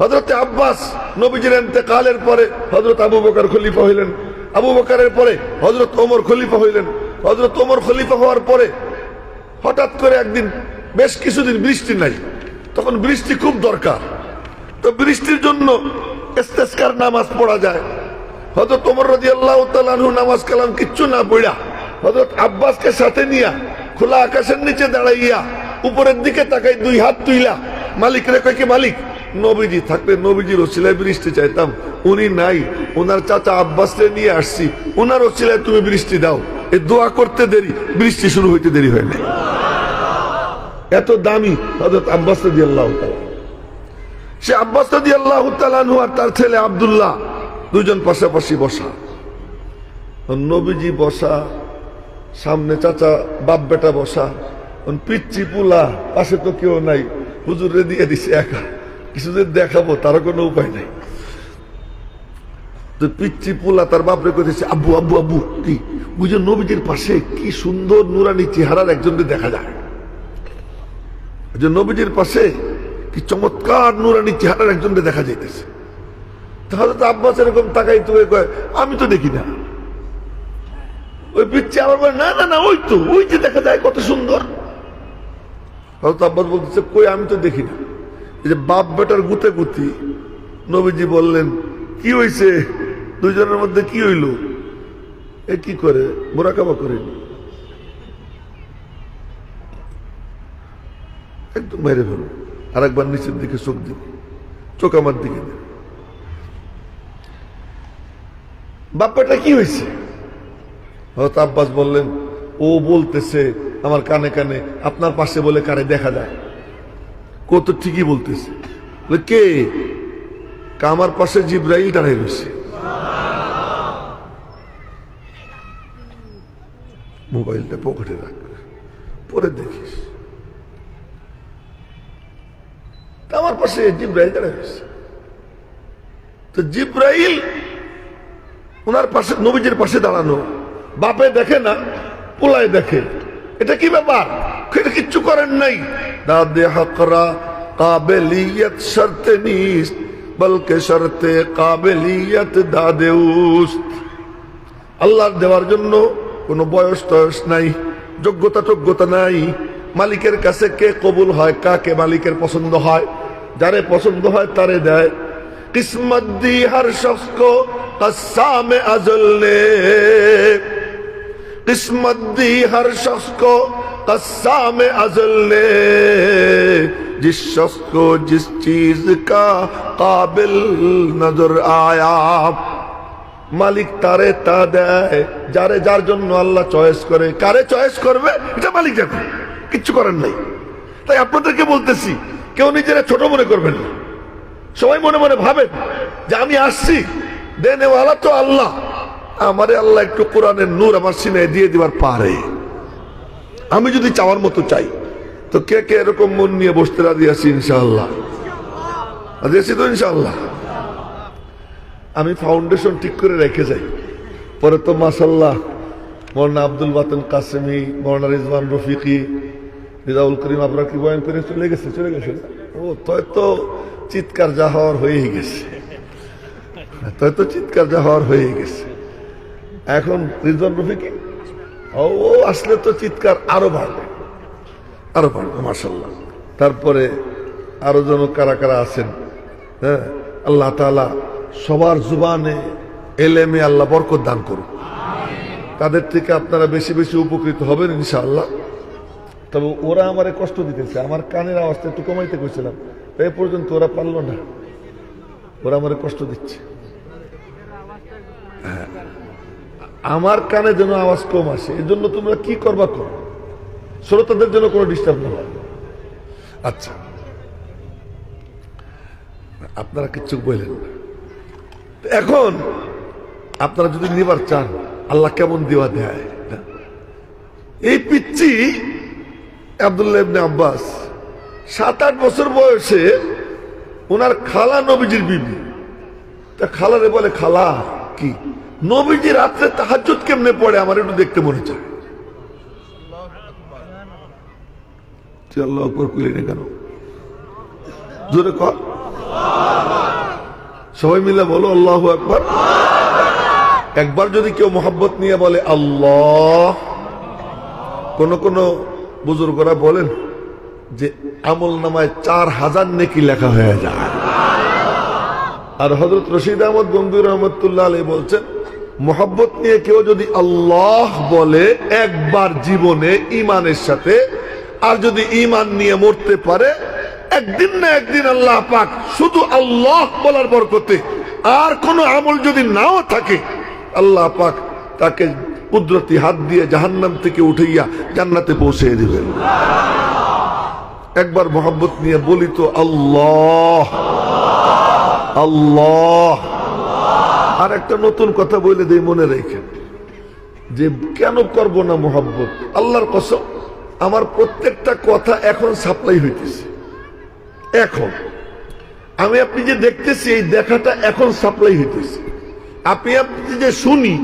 হজরত আব্বাস নবীজির এতেকালের পরে হজরত আবু বকার খলিফা হইলেন। আবু বকারের পরে হজরত ওমর খলিফা হইলেন। হজরত ওমর খলিফা হওয়ার পরে হঠাৎ করে একদিন বেশ কিছুদিন বৃষ্টি নাই। তখন বৃষ্টি খুব দরকার। তো বৃষ্টির জন্য ইস্তেস্কার নামাজ পড়া যায়। হজরত ওমর রাজি আল্লাহ তালু নামাজ কালাম কিচ্ছু না পড়া। হজরত আব্বাসকে সাথে নিয়া খোলা আকাশের নিচে দাঁড়াইয়া উপরের দিকে তাকাই দুই হাত তুইলা। মালিক রে কয় কি মালিক? নবীজি থাকলে নবীজির ওসিলায় বৃষ্টি চাইতাম। উনি নাই ওনার চাচা আব্বাস নিয়ে আসছি ওনার ওসিলায় তুমি বৃষ্টি দাও। এ দোয়া করতে দেরি, বৃষ্টি শুরু হইতে দেরি হয় না এত দামি হজরত আব্বাস রাজি আল্লাহ সে আব্বাস রাজি আল্লাহ আর তার ছেলে আবদুল্লাহ দুজন পাশাপাশি বসা। নবীজি বসা, সামনে চাচা বাপ বেটা বসা পিচ্ছি পুলা, পাশে তো কেউ নাই। হুজুরে দিয়ে দিছে একা। কিছুদিন দেখাবো তার কোনো উপায় নাই। তো পিচ্ছি পুলা তার বাপরে করেছে আব্বু আব্বু আব্বু, কি? বুঝে নবীজির পাশে কি সুন্দর নুরানি চেহারার একজনকে দেখা যায়। যে নবীজির পাশে কি চমৎকার নুরানি চেহারার একজনকে দেখা যাইতেছে। তাহলে তো আব্বাস এরকম তাকাই তো কয়, আমি তো দেখি না। ওই পিচ্ছি আবার বলে, না না না, ওই তো, ওই যে দেখা যায় কত সুন্দর। হয়তো আব্বাস বলতেছে, কই, আমি তো দেখি না। যে বাপ বেটার গুতে গুতি, নবীজি বললেন, কি হইছে? দুইজনের মধ্যে কি হইল? এ কি করে? মোরাকাবা করেনি একদম মেরে ফেলো আর একবার নিচের দিকে চোখ দিন। চোখ আমার দিকে দিন। বাপ্পাটা কি হয়েছে হয়তো আব্বাস বললেন, ও বলতেছে, আমার কানে কানে, আপনার পাশে বলে কারে দেখা যায়? কত ঠিকই বলতেছে। কে? আমার পাশে জিব্রাইল দাঁড়াই রয়েছে। মোবাইলটা পকেটে রাখ। পরে দেখিস। আমার পাশে জিব্রাইল দাঁড়াই রয়েছে। তো জিব্রাইল ওনার পাশে, নবীজির পাশে দাঁড়ানো। বাপে দেখে না, পোলায় দেখে। এটা কি ব্যাপার? এটা কিচ্ছু করেন নাই। اعداد حق را قابلیت شرط نیست, بلکہ شرط قابلیت دادے আল্লাহর দেওয়ার জন্য কোনো বয়স টয়স নাই যোগ্যতা যোগ্যতা নাই মালিকের কাছে কে কবুল হয় কাকে মালিকের পছন্দ হয় যারে পছন্দ হয় তারে দেয় কিসমত দি হর শখস কো কসামে আজল নে किस्मत दी हर शख्स को कस्साम अजल ने जिस शख्स को जिस चीज का काबिल नजर आया মালিক তারে তা দেয় যারে যার জন্য আল্লাহ চয়েস করে কারে চয়েস করবে এটা মালিক জানে কিচ্ছু করেন নাই তাই আপনাদেরকে বলতেছি কেউ নিজেরা ছোট মনে করবেন না সবাই মনে মনে ভাবেন যে আমি আসছি দেনেওয়ালা তো আল্লাহ আমারে আল্লাহ একটু কোরআনের নূর আমার সিনায় দিয়ে দিবার পারে। আমি যদি চাওয়ার মতো চাই, তো কে কে এরকম মন নিয়ে বসতে রাজি আছি ইনশাআল্লাহ? রাজি আছি তো ইনশাআল্লাহ? আমি ফাউন্ডেশন ঠিক করে রেখে যাই। পরে তো মাসাল্লাহ মৌলানা আব্দুল বাতন কাসেমি, মৌলানা রিজওয়ান রফিকি রিজাউল করিম আপনার কি বয়ান করে চলে গেছে? চলে গেছে ও, তয় তো চিৎকার যা হওয়ার হয়েই গেছে। তয় তো চিৎকার যা হওয়ার হয়েই গেছে। এখন রিজন রফিকি ও ও আসলে তো চিৎকার আরও বাড়বে। আরও বাড়বে মাসাল্লাহ তারপরে আরও যেন কারা কারা আছেন হ্যাঁ? আল্লাহ তালা সবার জুবানে এলেমে আল্লাহ বরকত দান করুন তাদের থেকে আপনারা বেশি বেশি উপকৃত হবেন, ইনশাআল্লাহ। তবে ওরা আমারে কষ্ট দিতেছে, আমার কানের আওয়াজটা একটু কমাইতে কইছিলাম, তো এ পর্যন্ত ওরা পারল না। ওরা আমারে কষ্ট দিচ্ছে। হ্যাঁ। আমার কানে যেন আওয়াজ কম আসে এই জন্য তোমরা কি করবা করো। শ্রোতাদের জন্য কোনো ডিস্টার্ব না হয়। আচ্ছা। আপনারা কিচ্ছু বললেন না। এখন আপনারা যদি নিবার চান, আল্লাহ কেমন দেওয়া দেয় এই পিচ্ছি আবদুল্লাহ ইবনে আব্বাস সাত আট বছর বয়সে ওনার খালা নবীজির বিবি। তা খালারে বলে, খালা, কি? নবীজি রাত্রে তাহাজুদ কেমনে পড়ে আমার একটু দেখতে মনে চায়। আল্লাহ কেন? জোরে কর সবাই মিলে বলো, আল্লাহ একবার একবার যদি কেউ নিয়ে বলে, আল্লাহ। কোন কোন বুজুর্গরা বলেন যে, আমল নামায় চার হাজার নেকি লেখা হয়ে যায়। আর হজরত রশিদ আহমদ গম্ভীর রহমতুল্লাহ আলী বলছেন মোহাব্বত নিয়ে কেউ যদি আল্লাহ বলে একবার জীবনে ইমানের সাথে, আর যদি ইমান নিয়ে মরতে পারে, একদিন না একদিন আল্লাহ পাক শুধু আল্লাহ বলার বরকতে, আর কোন আমল যদি নাও থাকে, আল্লাহ পাক তাকে কুদরতি হাত দিয়ে জাহান্নাম থেকে উঠাইয়া জান্নাতে পৌঁছে দিবেন। একবার মোহাব্বত নিয়ে বলি তো, আল্লাহ আল্লাহ। আর একটা নতুন কথা বলে দেই মনে রেখেন। যে কেন করব না মোহাব্বত? আল্লাহর কসম, আমার প্রত্যেকটা কথা এখন সাপ্লাই হইতেছে। এখন। আমি আপনি যে দেখতেছি, এই দেখাটা এখন সাপ্লাই হইতেছে। আপনি আপনি যে শুনি,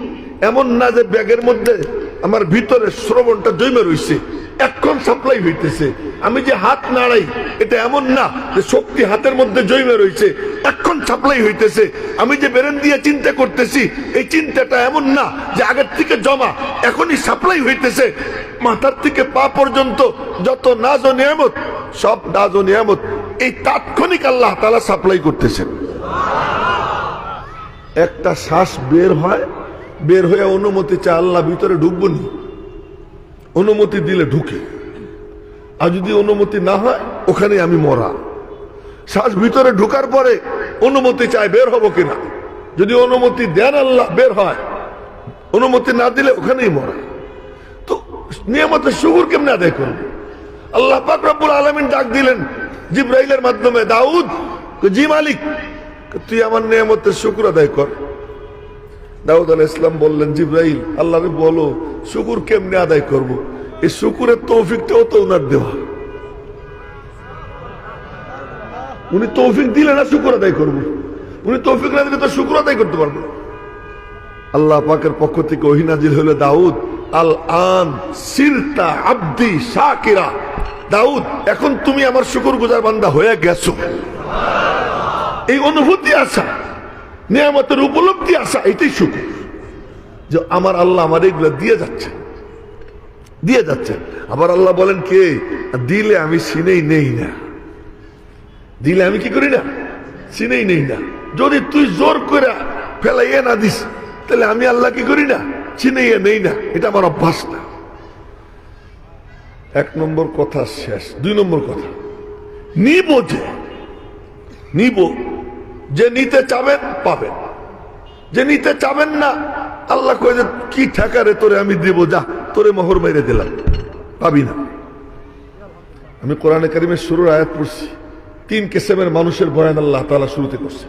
এমন না যে ব্যাগের মধ্যে আমার ভিতরে শ্রবণটা জমে রইছে। এখন সাপ্লাই হইতেছে। আমি যে হাত নাড়াই, এটা এমন না যে শক্তি হাতের মধ্যে জমে রইছে। এখন সাপ্লাই হইতেছে। আমি যে বেরেন দিয়ে চিন্তা করতেছি, এই চিন্তাটা এমন না যে আগের থেকে জমা, এখনই সাপ্লাই হইতেছে। মাথার থেকে পা পর্যন্ত যত নাজ ও নিয়ামত, সব নাজ ও নিয়ামত, এই তাৎক্ষণিক আল্লাহ তালা সাপ্লাই করতেছেন। একটা শ্বাস বের হয়, বের হয়ে অনুমতি চায়, আল্লাহ ভিতরে ঢুকবো নি। অনুমতি দিলে ঢুকে। আর যদি অনুমতি না হয়, ওখানে আমি মরা। শ্বাস ভিতরে ঢুকার পরে অনুমতি চায় বের হব কিনা? যদি অনুমতি দেন আল্লাহ, বের হয়। অনুমতি না দিলে ওখানেই মরা। তো নিয়মত শুকুর কেমনে আদায় করবে? আল্লাহ পাক রব্বুল আলমিন ডাক দিলেন জিব্রাইলের মাধ্যমে, দাউদ, জি মালিক, তুই আমার নিয়ামতের শুকুর আদায় কর। দাউদ আল ইসলাম বললেন, জিব্রাইল আল্লাহ বলো, শুকুর কেমনে আদায় করব। এই শুকুরের তৌফিকটাও তো ওনার দেওয়া উনি তৌফিক দিলে না শুকুর আদায় করব। উনি তৌফিক না দিলে তো শুকুর আদায় করতে পারব। আল্লাহ পাকের পক্ষ থেকে ওহিনাজিল হলো দাউদ, আল আন সিরতা আব্দি শাকিরা দাউদ, এখন তুমি আমার শুকুর গুজার বান্দা হয়ে গেছো এই অনুভূতি আসা নিয়ামতের উপলব্ধি আসা এটাই শুকুর। যে আমার আল্লাহ আমার এগুলো দিয়ে যাচ্ছে। দিয়ে যাচ্ছে। আবার আল্লাহ বলেন কে? দিলে আমি সিনেই নেই না। দিলে আমি কি করি না? সিনেই নেই না। যদি তুই জোর করে ফেলাইয়ে না দিস, তাহলে আমি আল্লাহ কি করি না? চিনাইয়া নেই না। এটা আমার অভ্যাস না। এক নম্বর কথা শেষ। দুই নম্বর কথা। নিব যে, নিব যে নিতে চাবেন, পাবেন। যে নিতে চাবেন না, আল্লাহ কয়ে কি ঠেকারে তোরে আমি দেব? যা, তোরে মোহর মেরে দিলাম। পাবি না। আমি কোরআনে কারিমের শুরুর আয়াত পড়ছি। তিন কেসেমের মানুষের বয়ান আল্লাহ তালা শুরুতে করছে।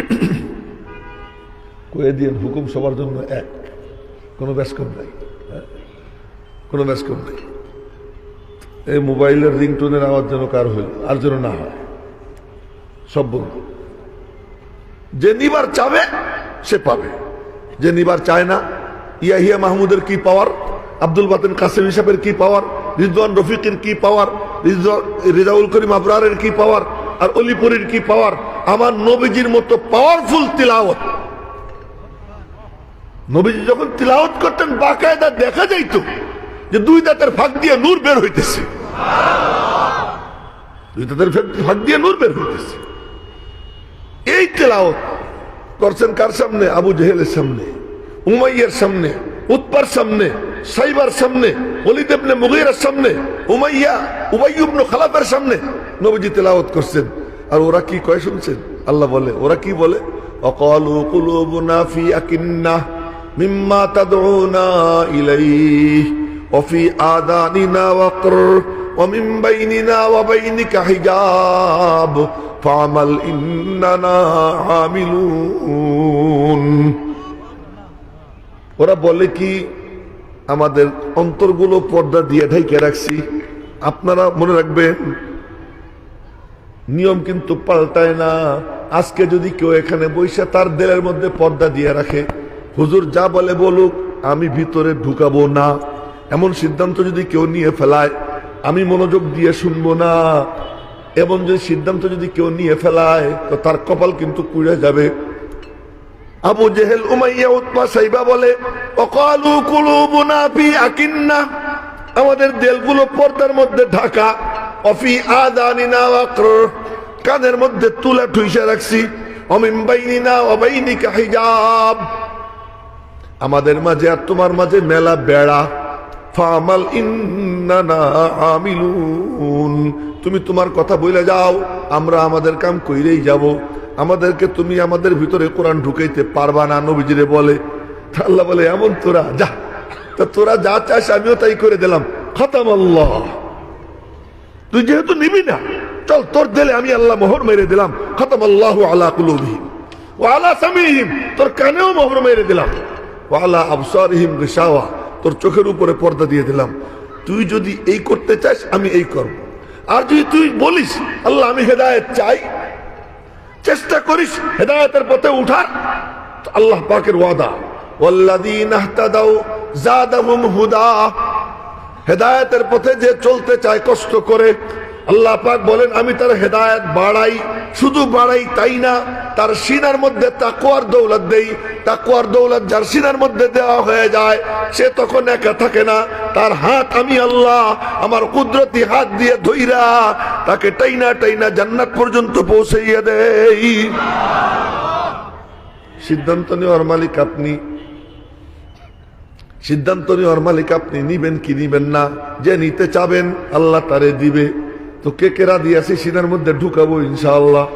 কয়ে দিয়ে হুকুম সবার জন্য এক। কোনো ব্যাসকম নাই। হ্যাঁ? কোনো ব্যাসকম নাই। এই মোবাইলের রিংটোনের আওয়াজ যেন কার হইল আর যেন না হয়। সব বন্ধু। যে নিবার চাবে, সে পাবে। যে নিবার চায় না, ইয়াহিয়া মাহমুদের কি পাওয়ার? আব্দুল বাতেন কাসেম হিসাবের কি পাওয়ার? রিজওয়ান রফিকের কি পাওয়ার? রিজাউল করিম আবরারের কি পাওয়ার? আর অলিপুরের কি পাওয়ার? আমার নবীজির মতো পাওয়ারফুল তিলাওয়াত। নবীজি যখন তিলাওয়াত করতেন, বাকায়দা দেখা যাইতো। যে দুই দাঁতের ফাঁক দিয়ে নূর বের হইতেছে। দুই দাঁতের ফাঁক দিয়ে নূর বের হইতেছে। এই তেলাওত করছেন কার সামনে? আবু জেহেলের সামনে, উমাইয়ের সামনে, উৎপার সামনে, সাইবার সামনে অলিদেবনে মুগিরার সামনে, উমাইয়া উবাইয়ুবন খালাফের সামনে নবীজি তেলাওত করছেন। আর ওরা কি কয় শুনছেন? আল্লাহ বলে, ওরা কি বলে? অকলু কুলুবুনা ফি আকিন্না মিম্মা তাদউনা ইলাইহি। وفي آذاننا وقر ومن بيننا وبينك حجاب فعمل إننا عاملون ওরা বলে কি আমাদের অন্তরগুলো পর্দা দিয়ে ঢাইকে রাখছি আপনারা মনে রাখবেন নিয়ম কিন্তু পাল্টায় না আজকে যদি কেউ এখানে বৈশা তার দেলের মধ্যে পর্দা দিয়ে রাখে হুজুর যা বলে বলুক আমি ভিতরে ঢুকাবো না এমন সিদ্ধান্ত যদি কেউ নিয়ে ফেলায়, আমি মনোযোগ দিয়ে শুনব না। এবং যদি সিদ্ধান্ত যদি কেউ নিয়ে ফেলায়, তো তার কপাল কিন্তু পুড়ে যাবে। আবু জেহেল উমাইয়া উৎমা সাইবা বলে, অকালু ফি আকিন্না। আমাদের দেলগুলো পর্দার মধ্যে ঢাকা। অফি আদানিনা ওয়াকর কানের মধ্যে তুলা ঠুইসা রাখছি। অমিন বাইনিনা অবাইনিকা হিজাব। আমাদের মাঝে আর তোমার মাঝে মেলা বেড়া। ফামাল আমিলুন। তুমি তোমার কথা বইলে যাও, আমরা আমাদের কাম কইরেই যাব। আমাদেরকে তুমি আমাদের ভিতরে কোরআন ঢুকাইতে পারবা না, নবীজিরে বলে। আল্লাহ বলে, এমন তোরা, যা। তা তোরা যা চাস, আমিও তাই করে দিলাম। খতম আল্লাহ তুই যেহেতু নিবি না, চল তোর দিলে আমি আল্লাহ মোহর মেরে দিলাম। খতম আল্লাহ আলা কুলুবিহিম। ও আলা সামিহিম তোর কানেও মোহর মেরে দিলাম। ও আলা আবসারিহিম গিশাওয়া তোর চোখের উপরে পর্দা দিয়ে দিলাম। তুই যদি এই করতে চাস, আমি এই করব। আর যদি তুই বলিস, আল্লাহ, আমি হেদায়ত চাই, চেষ্টা করিস হেদায়তের পথে উঠার আল্লাহ পাকের ওয়াদা। হেদায়তের পথে যে চলতে চায়, কষ্ট করে আল্লাহ পাক বলেন, আমি তার হেদায়েত বাড়াই, শুধু বাড়াই তাই না, তার সিনার মধ্যে তাকুয়ার দৌলত দেই। তাকুয়ার দৌলত যার সিনার মধ্যে দেওয়া হয়ে যায়, সে তখন একা থাকে না। তার হাত আমি আল্লাহ, আমার কুদরতি হাত দিয়ে ধইরা তাকে টাইনা টাইনা জান্নাত পর্যন্ত পৌঁছাইয়া দেই। সিদ্ধান্ত নেওয়ার মালিক আপনি। সিদ্ধান্ত নেওয়ার মালিক আপনি নিবেন কি নিবেন না, যে নিতে চাবেন, আল্লাহ তারে দিবে। তো কে কেরা দিয়েছে সিনার মধ্যে ঢুকাবো ইনশাআল্লাহ।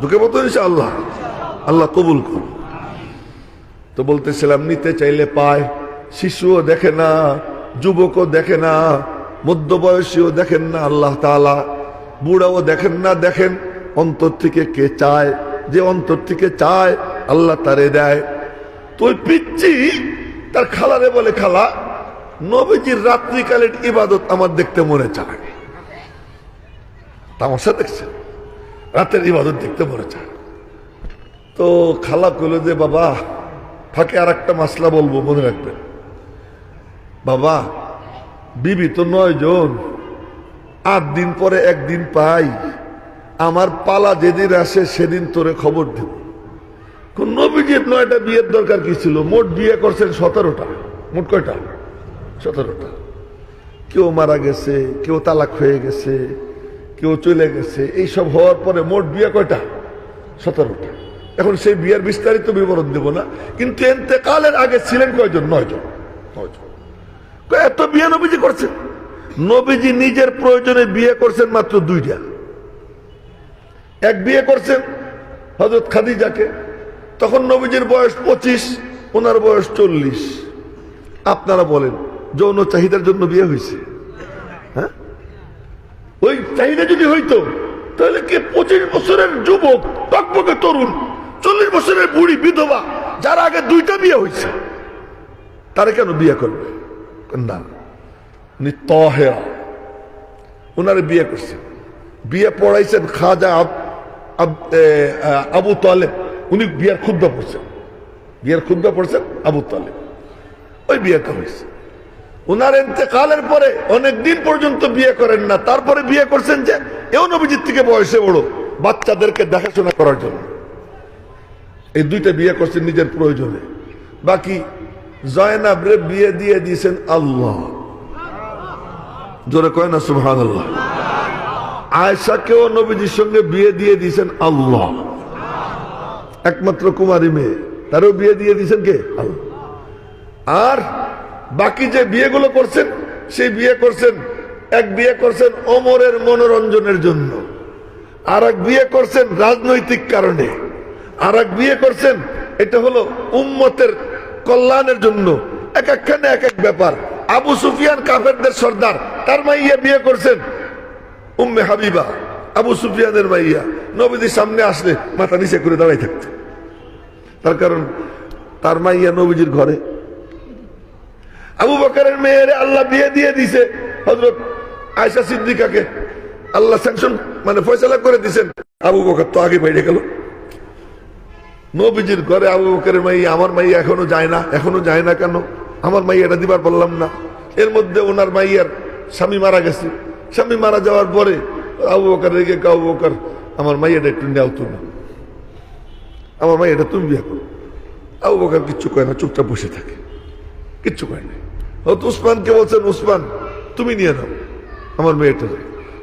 ঢুকাবো তো ইনশাআল্লাহ। আল্লাহ কবুল করুন তো বলতেছিলাম, নিতে চাইলে পায়। শিশুও দেখে না, যুবকও দেখে না, মধ্যবয়সীও দেখেন না আল্লাহ তাআলা। বুড়াও দেখেন না, দেখেন অন্তর থেকে কে চায়। যে অন্তর থেকে চায়, আল্লাহ তারে দেয়। তো ওই পিচ্ছি তার খালারে বলে, খালা, নবীজির রাত্রিকালের ইবাদত আমার দেখতে মনে চায়। তামাশা দেখছে। রাতের ইবাদত দেখতে মনে চায় তো খালা কইল যে, বাবা, ফাঁকে আর একটা মাসলা বলব, মনে রাখবেন। বাবা, বিবি তো নয় জন। আট দিন পরে একদিন পাই। আমার পালা যেদিন আসে, সেদিন তোরে খবর দেব। নবীজির নয়টা বিয়ের দরকার কি ছিল? মোট বিয়ে করছেন সতেরোটা। মোট কয়টা? সতেরোটা। কেউ মারা গেছে, কেউ তালাক হয়ে গেছে কেউ চলে গেছে। এইসব হওয়ার পরে মোট বিয়ে কয়টা? সতেরোটা। এখন সেই বিয়ের বিস্তারিত বিবরণ দেব না, কিন্তু এতেকালের আগে ছিলেন কয়জন? নয়জন। নয়জন। এত বিয়ে নবীজি করছেন? নবীজি নিজের প্রয়োজনে বিয়ে করছেন মাত্র দুইটা। এক বিয়ে করছেন হজরত খাদিজাকে, তখন নবীজির বয়স পঁচিশ, ওনার বয়স চল্লিশ। আপনারা বলেন, যৌন চাহিদার জন্য বিয়ে হয়েছে? হ্যাঁ ওই চাহিদা যদি হইতো, তাহলে কে পঁচিশ বছরের যুবক টকবকে তরুণ, চল্লিশ বছরের বুড়ি, বিধবা, যার আগে দুইটা বিয়ে হয়েছে তারা কেন বিয়ে করবে? না? উনি তহেরা ওনারে বিয়ে করছেন বিয়ে পড়াইছেন খাজা আব- তালেব। উনি বিয়ের ক্ষুদ্র পড়ছেন। বিয়ের ক্ষুদ্র পড়ছেন আবু তালেব। ওই বিয়েটা হয়েছে ওনার এতেকালের পরে অনেক দিন পর্যন্ত বিয়ে করেন না। তারপরে বিয়ে করছেন যে, এও নবীজির থেকে বয়সে বড় বাচ্চাদেরকে দেখাশোনা করার জন্য। এই দুইটা বিয়ে করছেন নিজের প্রয়োজনে। বাকি জয়নাবরে বিয়ে দিয়ে দিয়েছেন আল্লাহ। জোরে কয় না সুহান আল্লাহ আয়সাকেও নবীজির সঙ্গে বিয়ে দিয়ে দিয়েছেন আল্লাহ। একমাত্র কুমারী মেয়ে, তারও বিয়ে দিয়ে দিয়েছেন কে? আর বাকি যে বিয়েগুলো করছেন, সেই বিয়ে করছেন, এক বিয়ে করছেন অমরের মনোরঞ্জনের জন্য। আর এক বিয়ে করছেন রাজনৈতিক কারণে। আর এক বিয়ে করছেন, এটা হলো উম্মতের কল্যাণের জন্য। এক একখানে এক এক ব্যাপার। আবু সুফিয়ান কাফেরদের সর্দার, তার মাইয়া বিয়ে করছেন। উম্মে হাবিবা, আবু সুফিয়ানের মাইয়া। নবীদের সামনে আসলে মাথা নিচে করে দাঁড়াই থাকতো তার কারণ, তার মাইয়া নবীজির ঘরে আবু বকরের মেয়ের আল্লাহ বিয়ে দিয়ে দিছে। হজরত আয়সা সিদ্দিকাকে আল্লাহ স্যাংশন মানে ফয়সালা করে দিছেন। আবু বকর তো আগে বাইরে গেল। নবীজির ঘরে আবু বকরের মাই, আমার মাই এখনও যায় না। এখনও যায় না কেন? আমার মাই এটা দিবার পারলাম না। এর মধ্যে ওনার মাইয়ার স্বামী মারা গেছে। স্বামী মারা যাওয়ার পরে আবু বকার রেগে আবু বকার, আমার মাইয়াটা একটু নেও তুমি। আমার মাইয়াটা তুমি বিয়ে করো। আবু বকার কিচ্ছু কয় না, চুপচাপ বসে থাকে। কিচ্ছু কয় না। হয়তো উসমানকে বলছেন, উসমান, তুমি নিয়ে নাও, আমার মেয়েটা।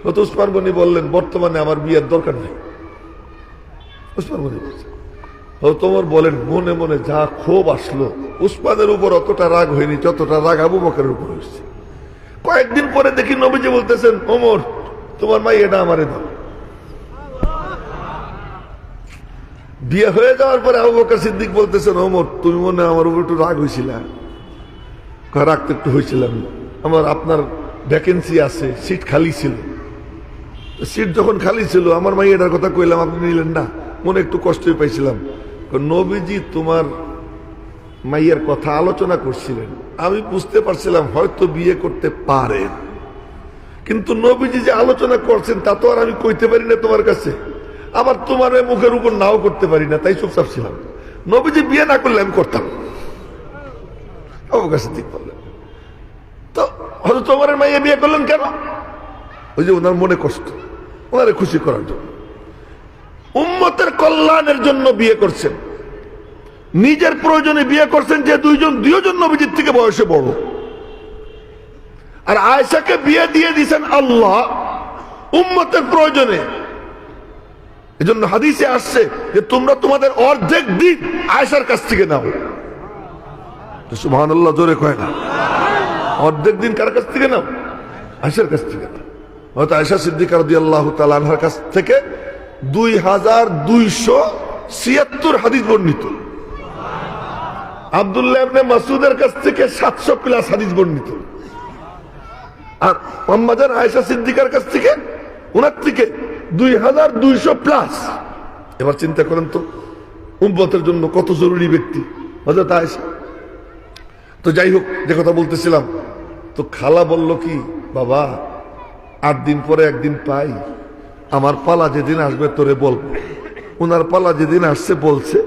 হয়তো উসমান গনি বললেন, বর্তমানে আমার বিয়ের দরকার নেই। উসমান গনি বলছেন তোমার বলেন, মনে মনে যা ক্ষোভ আসলো, উসমানের উপর অতটা রাগ হয়নি, যতটা রাগ আবু বকরের উপর হয়েছে। কয়েকদিন পরে দেখি নবীজি বলতেছেন, ওমর, তোমার মাই এটা আমারে দাও। বিয়ে হয়ে যাওয়ার পরে আবু বকর সিদ্দিক বলতেছেন, ওমর, তুমি মনে আমার উপর একটু রাগ হয়েছিল। রাগ তো একটু হয়েছিলাম আমার আপনার ভ্যাকেন্সি আছে সিট খালি ছিল। সিট যখন খালি ছিল, আমার মাই এটার কথা কইলাম, আপনি নিলেন না। মনে একটু কষ্টই পাইছিলাম। নবীজি তোমার মাইয়ের কথা আলোচনা করছিলেন। আমি বুঝতে পারছিলাম, হয়তো বিয়ে করতে পারেন কিন্তু নবীজি যে আলোচনা করছেন, তা তো আর আমি কইতে পারি না তোমার কাছে। আবার তোমার মুখের উপর নাও করতে পারি না, তাই চুপচাপ ছিলাম। নবীজি বিয়ে না করলে আমি করতাম। ঠিক বললেন তো বিয়ে করলেন কেন? ওই যে ওনার মনে কষ্ট, ওনারে খুশি করার জন্য। উম্মতের কল্যাণের জন্য বিয়ে করছেন। নিজের প্রয়োজনে বিয়ে করছেন, যে দুইজন দুইজন নবীজির থেকে বয়সে বড়। আর আয়সাকে বিয়ে দিয়ে দিয়েছেন আল্লাহ উম্মতের প্রয়োজনে। এজন্য হাদিসে আসছে যে তোমরা তোমাদের অর্ধেক দিন আয়সার কাছ থেকে নাও। সুহান আল্লাহ জোরে কয় না। অর্ধেক দিন কার কাছ থেকে নাও? আয়সার কাছ থেকে হয়তো আয়সা সিদ্দিকার দিয়ে আল্লাহ তালানহার কাছ থেকে দুই হাজার দুইশো ছিয়াত্তর হাদিস বর্ণিত। আবদুল্লাহ ইবনে মাসুদের কাছ থেকে সাতশো প্লাস হাদিস বর্ণিত। আর মোহাম্মদান আয়সা সিদ্দিকার কাছ থেকে ওনার থেকে দুই হাজার দুইশো প্লাস। এবার চিন্তা করেন তো, উম্মতের জন্য কত জরুরি ব্যক্তি? হজরত আয়সা তো যাই হোক, যে কথা বলতেছিলাম। তো খালা বলল কি, বাবা, আট দিন পরে একদিন পাই। আমার পালা যেদিন আসবে তোরে বলব। ওনার পালা যেদিন আসছে, বলছে।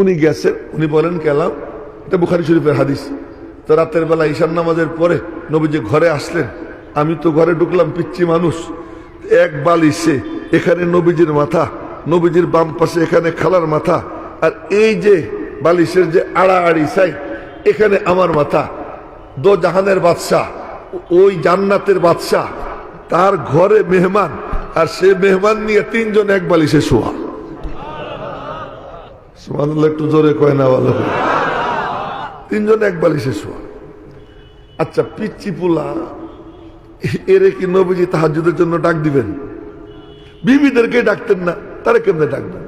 উনি গেছেন, উনি বলেন, গেলাম। এটা বুখারি শরীফের হাদিস। তো রাতের বেলা ঈশান নামাজের পরে নবীজি ঘরে আসলেন। আমি তো ঘরে ঢুকলাম পিচ্ছি মানুষ। এক বালিশে এখানে নবীজির মাথা, নবীজির বাম পাশে এখানে খালার মাথা। আর এই যে বালিশের যে আড়াআড়ি সাই এখানে আমার মাথা দো জাহানের বাদশাহ, ওই জান্নাতের বাদশাহ, তার ঘরে মেহমান, আর সে মেহমান নিয়ে তিনজন এক বালিশে শোয়া। একটু জোরে কয় না ভালো তিনজন এক বালিশে শোয়া। আচ্ছা পিচ্ছি পোলা, এরে কি নবীজি তাহাজুদের জন্য ডাক দিবেন? বিবিদেরকে ডাকতেন না, তারা কেমনে ডাকবেন?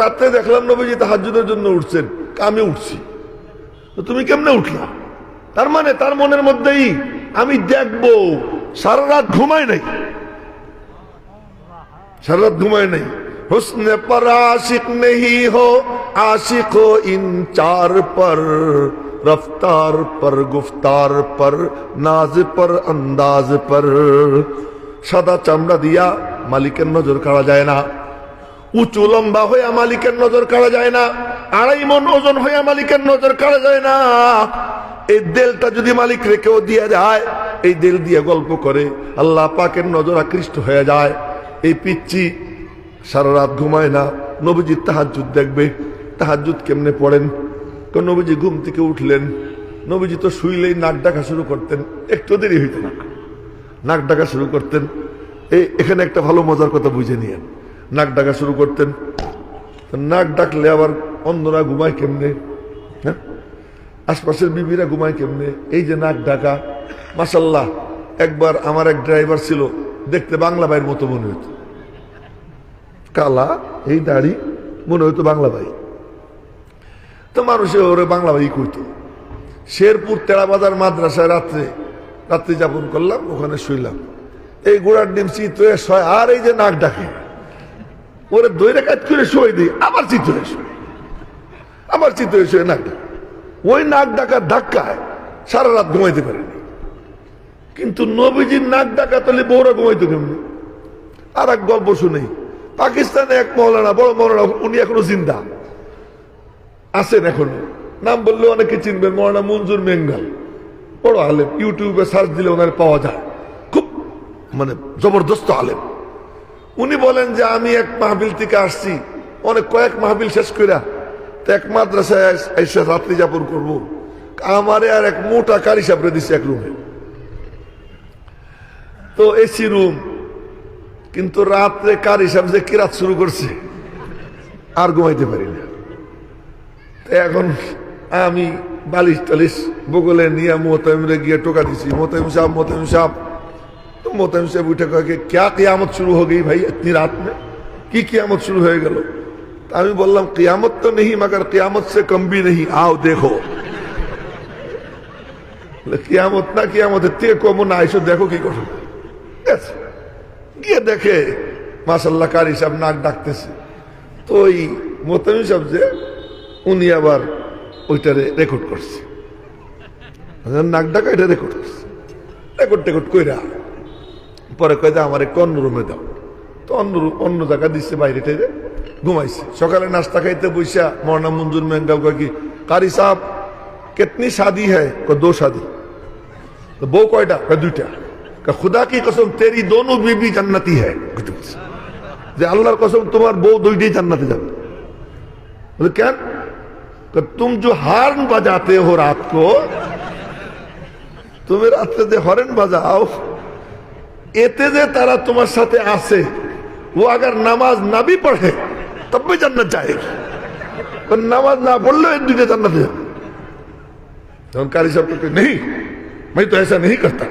রাত্রে দেখলাম নবীজি তাহাজুদের জন্য উঠছেন আমি উঠছি। তো তুমি কেমনে উঠলা? তার মানে তার মনের মধ্যেই আমি দেখব সারা রাত ঘুমায় নাই। সারা রাত ঘুমায় নাই। হুসনে পর আশিক নেই হো, আশিক হো ইন চার পর, রফতার পর, গুফতার পর, নাজ পর, আন্দাজ পর। সাদা চামড়া দিয়া মালিকের নজর কাড়া যায় না। উঁচু লম্বা হয়ে মালিকের নজর কাড়া যায় না। আড়াই মন ওজন হইয়া মালিকের নজর কাড়া যায় না। এই দেলটা যদি মালিক রেখেও দিয়ে যায়, এই দেল দিয়ে গল্প করে, আল্লাহ পাকের নজর আকৃষ্ট হয়ে যায়। এই পিচ্ছি সারা রাত ঘুমায় না নবীজির তাহাজুদ দেখবে। তাহাজুদ কেমনে পড়েন? কারণ নবীজি ঘুম থেকে উঠলেন। নবীজি তো শুইলেই নাক ডাকা শুরু করতেন, একটু দেরি হইত না। নাক ডাকা শুরু করতেন। এই, এখানে একটা ভালো মজার কথা বুঝে নিয়েন। নাক ডাকা শুরু করতেন। নাক ডাকলে আবার অন্যরা ঘুমায় কেমনে? হ্যাঁ? আশপাশের বিবিরা ঘুমায় কেমনে? এই যে নাক ডাকা মাসাল্লাহ একবার আমার এক ড্রাইভার ছিল, দেখতে বাংলা ভাইয়ের মতো মনে হতো কালা, এই দাড়ি, মনে হতো বাংলা ভাই। তো মানুষে ওরে বাংলা ভাই কইতো। শেরপুর তেরাবাজার মাদ্রাসায় রাত্রে, রাত্রি যাপন করলাম, ওখানে শুইলাম। এই গোড়ার ডিম চিত আর এই যে নাক ডাকে ওরে দইরে কাজ করে শুয়ে দিই, আবার চিত হয়ে শুয়ে। আবার চিত হয়ে শুয়ে নাক ওই নাক ডাকার ধাক্কায় সারা রাত ঘুমাইতে পারেনি। কিন্তু নবীজির নাক ডাকা তাহলে বউরা ঘুমাইতো কেমনি? আর এক গল্প শুনি, পাকিস্তানে এক মহলানা বড় মৌলানা, উনি এখনও জিন্দা। আছেন এখনও। নাম বললে অনেকে চিনবেন, মৌলানা মঞ্জুর মেঙ্গাল। বড় আলেম, ইউটিউবে সার্চ দিলে ওনার পাওয়া যায়। খুব মানে জবরদস্ত আলেম। উনি বলেন যে, আমি এক মাহবিল থেকে আসছি, অনেক কয়েক মাহবিল শেষ কইরা তো এক মাদ্রাসায় এসে রাত্রি যাপন করব। আমারে আর এক মোটা কারি সাপড়ে দিচ্ছে এক রুমে। তো এসি রুম, কিন্তু রাত্রে কার হিসাব যে কিরাত শুরু করছে, আর ঘুমাইতে পারি না। এখন আমি বালিশ টালিশ বগলে নিয়ে মোতামিরে গিয়ে টোকা দিছি মোতামিম সাহ মোতামিম সাহ তো সাহেব উঠে কে ক্যা কিয়ামত শুরু হো গেই ভাই, এতনি রাত মে কি কিয়ামত শুরু হয়ে গেল? আমি বললাম, কিয়ামত তো নেই, মগর কিয়ামত সে কম নেই। আও দেখো। কিয়ামত না কিয়ামতের তে কম না এসো দেখো কি করো। গিয়ে দেখে মাসাল্লাহ কারি সাহেব নাক ডাকতেছে। তো ওই মোতামি সাহেব যে, উনি আবার ওইটারে রেকর্ড করছে। আচ্ছা, নাক ডাকা এটা রেকর্ড করছে। রেকর্ড টেকর্ড কইরা পরে কয়ে আমার একটু অন্য রুমে দাও। তো অন্য অন্য জায়গা দিচ্ছে বাইরে টাইরে। ঘুমাইছে সকালে নাস্তা খাইতে বৈশা মরনা মঞ্জুর মেঙ্গাল কয় কি কারি সাহেব कितनी शादी है को दो शादी तो बो कयटा कह दुईटा कह खुदा की कसम तेरी दोनों बीबी जन्नती है যে আল্লাহর কসম তোমার বউ দুইটাই জান্নাতে যাবে বলে কেন কহ, तुम जो हार्न बजाते हो रात को তুমি রাত্রে যে হরেন বাজাও এতে যে তারা তোমার সাথে আসে ও আগার নামাজ না भी पढ़े तब भी जन्नत जाएगी पर नामाज ना पढ़ लो एक दूसरे जन्नत जाए तो कारी साहब तो नहीं मैं तो ऐसा नहीं करता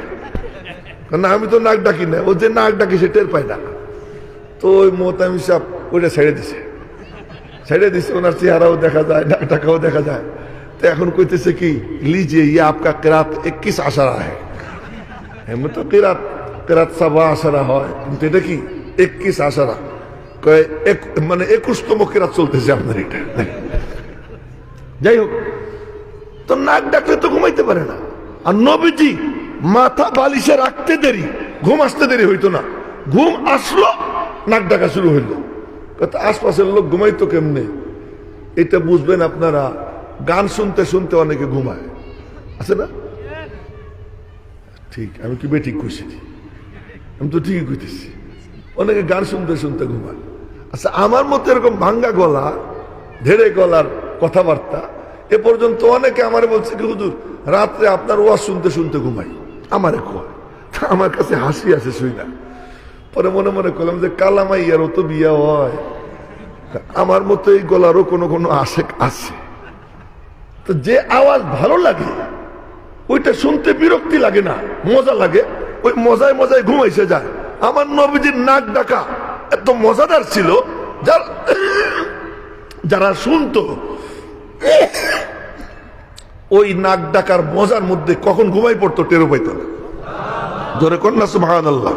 না আমি তো নাক ডাকি না ও যে নাক ডাকি সে টের পায় না তো ওই মোতামি সাহেব ওইটা ছেড়ে দিছে ছেড়ে দিছে ওনার চেহারাও দেখা যায় নাক ডাকাও দেখা যায় তো এখন কইতেছে কি লিজিয়ে ये आपका किरात 21 আশারা है এমনি তো কিরাত কিরাত সাবা আশারা হয় কিন্তু এটা কি 21 আশারা কয় এক- মানে একুশতম কিরাত চলতেছে আপনার এটা। যাই হোক তো নাক ডাকলে তো ঘুমাইতে পারে না। আর নবীজি মাথা বালিশে রাখতে দেরি, ঘুম আসতে দেরি হইতো না। ঘুম আসলো, নাক ডাকা শুরু হইল। আশপাশের লোক ঘুমাইতো কেমনে? এটা বুঝবেন আপনারা, গান শুনতে শুনতে অনেকে ঘুমায়। আছে না? ঠিক, আমি কি বেঠিক কইছি? আমি তো ঠিকই কইতেছি। অনেকে গান শুনতে শুনতে ঘুমায়। আচ্ছা আমার মতো এরকম ভাঙ্গা গলা, ধেড়ে গলার কথাবার্তা, এ পর্যন্ত অনেকে আমার বলছে কি, হুজুর, রাত্রে আপনার ওয়াজ শুনতে শুনতে ঘুমাই। আমারে কয়। তা আমার কাছে হাসি আছে শুই না। পরে মনে মনে করলাম যে, কালামাই কালামাইয়ারও তো বিয়া হয়। আমার মতো এই গলারও কোনো কোনো আশেক আছে তো যে আওয়াজ ভালো লাগে, ওইটা শুনতে বিরক্তি লাগে না, মজা লাগে। ওই মজায় মজায় ঘুমাইছে যায়। আমার নবীজির নাক ডাকা এত মজাদার ছিল, যার শুনতো, ওই নাক ডাকার মজার মধ্যে কখন ঘুমাই পড়তো টেরো পাইত না। জোরে কন্যা সুবহানাল্লাহ।